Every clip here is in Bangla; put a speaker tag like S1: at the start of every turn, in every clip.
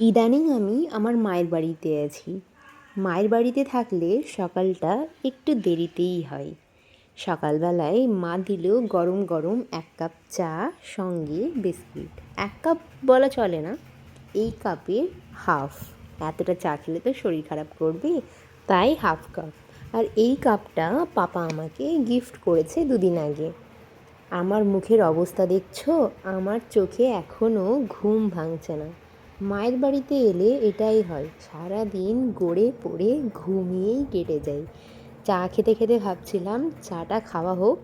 S1: ইদানিং আমি আমার মায়ের বাড়িতে আছি। মায়ের বাড়িতে থাকলে সকালটা একটু দেরিতেই হয়। সকালবেলায় মা দিল গরম গরম এক কাপ চা, সঙ্গে বিস্কিট। এক কাপ বলা চলে না, এই কাপের হাফ। এতটা চা খেলে তো শরীর খারাপ করবে, তাই হাফ কাপ। আর এই কাপটা পাপা আমাকে গিফট করেছে দুদিন আগে। আমার মুখের অবস্থা দেখছ? আমার চোখে এখনও ঘুম ভাঙছে না। মায়ের বাড়িতে এলে এটাই হয় সারা দিন গড়ে পড়ে ঘুমিয়েই কেটে যায়। চা খেতে খেতে ভাবছিলাম, চাটা খাওয়া হোক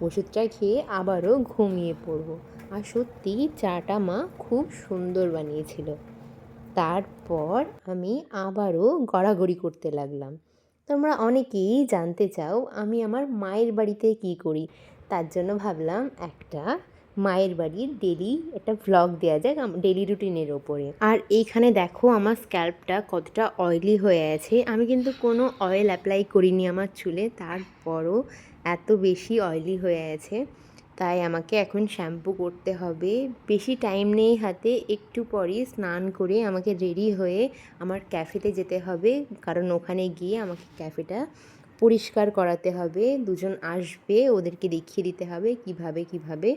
S1: ওষুধটা খেয়ে আবারও ঘুমিয়ে পড়ব। আর সত্যি চাটা মা খুব সুন্দর বানিয়েছিল। তারপর আমি আবারও গড়াগড়ি করতে লাগলাম। তোমরা অনেকেই জানতে চাও, আমি আমার মায়ের বাড়িতে কী করি? তার জন্য ভাবলাম একটা মায়ের বাড়ির ডেলি একটা ভ্লগ দেওয়া যাক ডেলি রুটিনের ওপরে। আর এইখানে দেখো আমার স্ক্যাল্পটা কতটা অয়েলি হয়ে আছে। আমি কিন্তু কোনো অয়েল অ্যাপ্লাই করিনি আমার চুলে, তারপরও এত বেশি অয়েলি হয়ে আছে। তাই আমাকে এখন শ্যাম্পু করতে হবে। বেশি টাইম নেই হাতে, একটু পরই স্নান করে আমাকে রেডি হয়ে আমার ক্যাফেতে যেতে হবে। কারণ ওখানে গিয়ে আমাকে ক্যাফেটা পরিষ্কার করাতে হবে। দুজন আসবে, ওদেরকে দেখিয়ে দিতে হবে কীভাবে কীভাবে।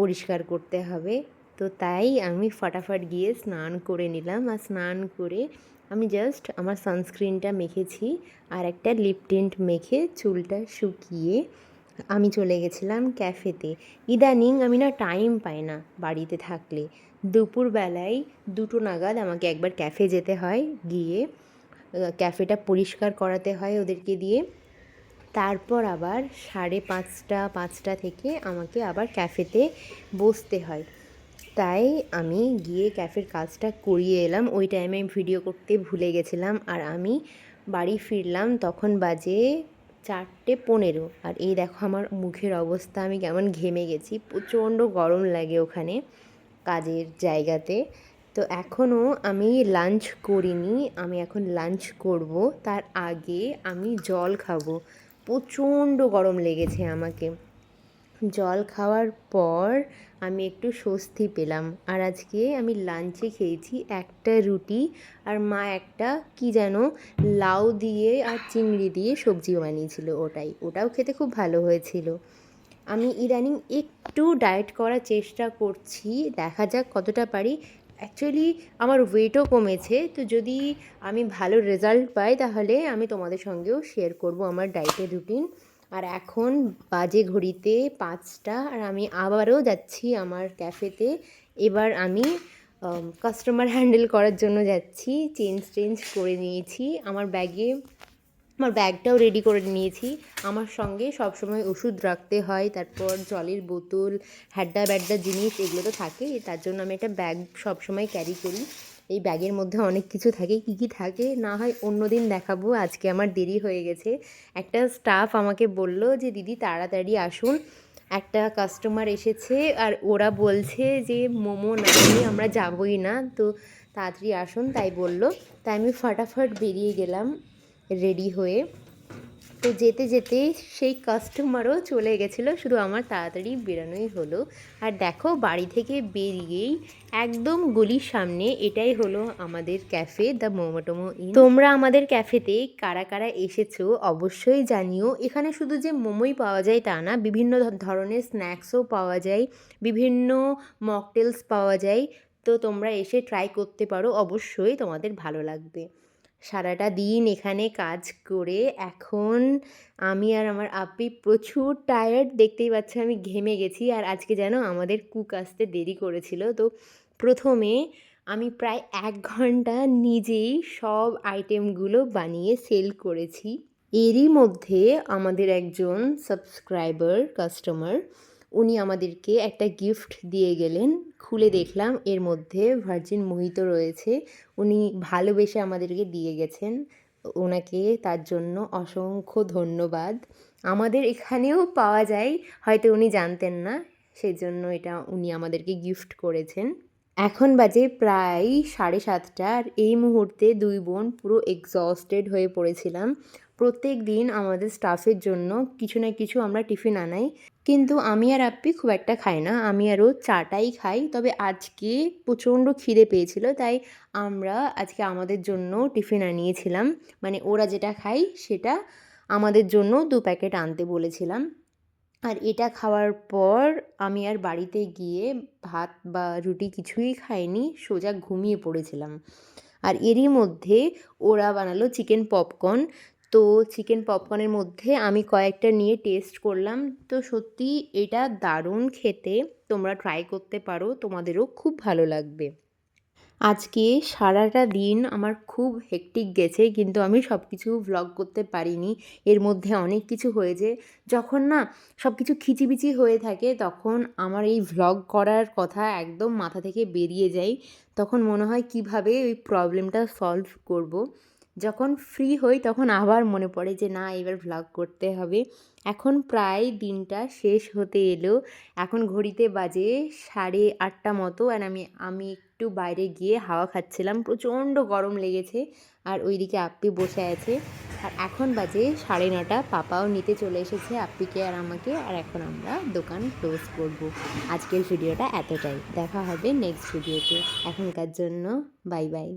S1: পরিষ্কার করতে হবে। তো তাই আমি ফটাফট গিয়ে স্নান করে নিলাম। আর স্নান করে আমি জাস্ট আমার সানস্ক্রিনটা মেখেছি আর একটা লিপ টিন্ট মেখে চুলটা শুকিয়ে আমি চলে গেছিলাম ক্যাফেতে ইদানিং আমি না টাইম পাই না বাড়িতে থাকলে। দুপুরবেলায় দুটো নাগাদ আমাকে একবার ক্যাফে যেতে হয়। গিয়ে ক্যাফেটা পরিষ্কার করাতে হয় ওদেরকে দিয়ে। তারপর আবার সাড়ে পাঁচটা পাঁচটা থেকে আমাকে আবার ক্যাফেতে বসতে হয়। তাই আমি গিয়ে ক্যাফের কাজটা করিয়ে এলাম। ওই টাইমে আমি ভিডিও করতে ভুলে গেছিলাম আর আমি বাড়ি ফিরলাম তখন বাজে চারটে পনেরো। আর এই দেখো আমার মুখের অবস্থা, আমি কেমন ঘেমে গেছি। প্রচণ্ড গরম লাগে ওখানে কাজের জায়গাতে। তো এখনও আমি লাঞ্চ করিনি, আমি এখন লাঞ্চ করব। তার আগে আমি জল খাব। প্রচণ্ড গরম লেগেছে আমাকে। জল খাওয়ার পর আমি একটু স্বস্তি পেলাম। আর আজকে আমি লাঞ্চে খেয়েছি একটা রুটি আর মা একটা, কি যেন লাউ দিয়ে আর চিংড়ি দিয়ে সবজি বানিয়েছিল ওটাই। ওটাও খেতে খুব ভালো হয়েছিল। আমি ইদানিং একটু ডায়েট করার চেষ্টা করছি, দেখা যাক কতটা পারি। অ্যাকচুয়ালি আমার ওয়েটও কমেছে। তো যদি আমি ভালো রেজাল্ট পাই, তাহলে আমি তোমাদের সঙ্গেও শেয়ার করব আমার ডায়েটের রুটিন আর এখন বাজে ঘড়িতে পাঁচটা, আর আমি আবারও যাচ্ছি আমার ক্যাফেতে এবার আমি কাস্টমার হ্যান্ডেল করার জন্য যাচ্ছি। চেঞ্জ চেঞ্জ করে নিয়েছি। আমার ব্যাগে আমার ব্যাগটাও রেডি করে নিয়েছি। আমার সঙ্গে সবসময় ওষুধ রাখতে হয়, তারপর জলের বোতল, হ্যাড্ডা ব্যাড্ডা জিনিস এগুলো তো থাকে, তার জন্য আমি একটা ব্যাগ সবসময় ক্যারি করি। এই ব্যাগের মধ্যে অনেক কিছু থাকে, কী কী থাকে, না হয় অন্য দিন দেখাবো, আজকে আমার দেরি হয়ে গেছে। একটা স্টাফ আমাকে বলল যে, দিদি, তাড়াতাড়ি আসুন। একটা কাস্টমার এসেছে আর ওরা বলছে যে, মোমো না নিয়ে আমরা যাবই না। তো তাড়াতাড়ি আসুন, তাই বলল। তাই আমি ফটাফট বেরিয়ে গেলাম। রেডি হয়ে, তো যেতে যেতে সেই কাস্টমারও চলে গেছিল। শুধু আমার তাড়াতাড়ি বেরোনোই হলো। আর দেখো, বাড়ি থেকে বেরিয়েই একদম গলির সামনে এটাই হলো আমাদের ক্যাফে দ্য মোমোটোমো ইন তোমরা আমাদের ক্যাফেতে কারা কারা এসেছ অবশ্যই জানিও। এখানে শুধু যে মোমোই পাওয়া যায় তা না, বিভিন্ন ধরনের স্ন্যাক্সও পাওয়া যায়, বিভিন্ন মকটেলস পাওয়া যায়। তো তোমরা এসে ট্রাই করতে পারো, অবশ্যই তোমাদের ভালো লাগবে। সারাটা দিন এখানে কাজ করে এখন আমি আর আমার আপি প্রচুর টায়ার্ড দেখতেই পাচ্ছ আমি ঘেমে গেছি আর আজকে যেন আমাদের কুক আসতে দেরি করেছিল। তো প্রথমে আমি প্রায় এক ঘণ্টা নিজেই সব আইটেমগুলো বানিয়ে সেল করেছি। এরই মধ্যে আমাদের একজন সাবস্ক্রাইবার কাস্টমার উনি আমাদেরকে একটা গিফট দিয়ে গেলেন। খুলে দেখলাম এর মধ্যে ভার্জিন মোহিত রয়েছে। উনি ভালোবেসে আমাদেরকে দিয়ে গেছেন। ওনাকে তার জন্য অসংখ্য ধন্যবাদ। আমাদের এখানেও পাওয়া যায় হয়তো উনি জানতেন না সেই জন্য এটা উনি আমাদেরকে গিফট করেছেন। এখন বাজে প্রায় সাড়ে সাতটা আর এই মুহূর্তে দুই বোন পুরো এক্সস্টেড হয়ে পড়েছিলাম। প্রত্যেক দিন আমাদের স্টাফের জন্য কিছু না কিছু আমরা টিফিন আনাই। কিন্তু আমি আর আপ্পি খুব একটা খাই না। আমি আরও চাটাই খাই। তবে আজকে প্রচণ্ড খিদে পেয়েছিল, তাই আমরা আজকে আমাদের জন্য টিফিন আনিয়েছিলাম। মানে ওরা যেটা খায় সেটা আমাদের জন্য দু প্যাকেট আনতে বলেছিলাম। আর এটা খাওয়ার পর আমি আর বাড়িতে গিয়ে ভাত বা রুটি কিছুই খাইনি, সোজা ঘুমিয়ে পড়েছিলাম। আর এরই মধ্যে ওরা বানালো চিকেন পপকর্ন। তো চিকেন পপকর্নের মধ্যে আমি কয়েকটা নিয়ে টেস্ট করলাম। তো সত্যি এটা দারুণ খেতে। তোমরা ট্রাই করতে পারো, তোমাদেরও খুব ভালো লাগবে। আজকে সারাটা দিন আমার খুব হেকটিক গেছে, কিন্তু আমি সব কিছু ভ্লগ করতে পারিনি। এর মধ্যে অনেক কিছু হয়েছে। যখন না সব কিছু খিচিবিচি হয়ে থাকে, তখন আমার এই ভ্লগ করার কথা একদম মাথা থেকে বেরিয়ে যায়। তখন মনে হয় কীভাবে ওই প্রবলেমটা সলভ করব। যখন ফ্রি হই তখন আবার মনে পড়ে যে, না, এবার ভ্লগ করতে হবে। এখন প্রায় দিনটা শেষ হতে এলো। এখন ঘড়িতে বাজে সাড়ে আটটা মতো আর আমি আমি একটু বাইরে গিয়ে হাওয়া খাচ্ছিলাম। প্রচণ্ড গরম লেগেছে আর ওইদিকে আপ্পি বসে আছে। আর এখন বাজে সাড়ে নটা। পাপাও নিতে চলে এসেছে আপ্পিকে আর আমাকে। আর এখন আমরা দোকান ক্লোজ করব। আজকের ভিডিওটা এতটাই। দেখা হবে নেক্সট ভিডিওতে এখনকার জন্য বাই বাই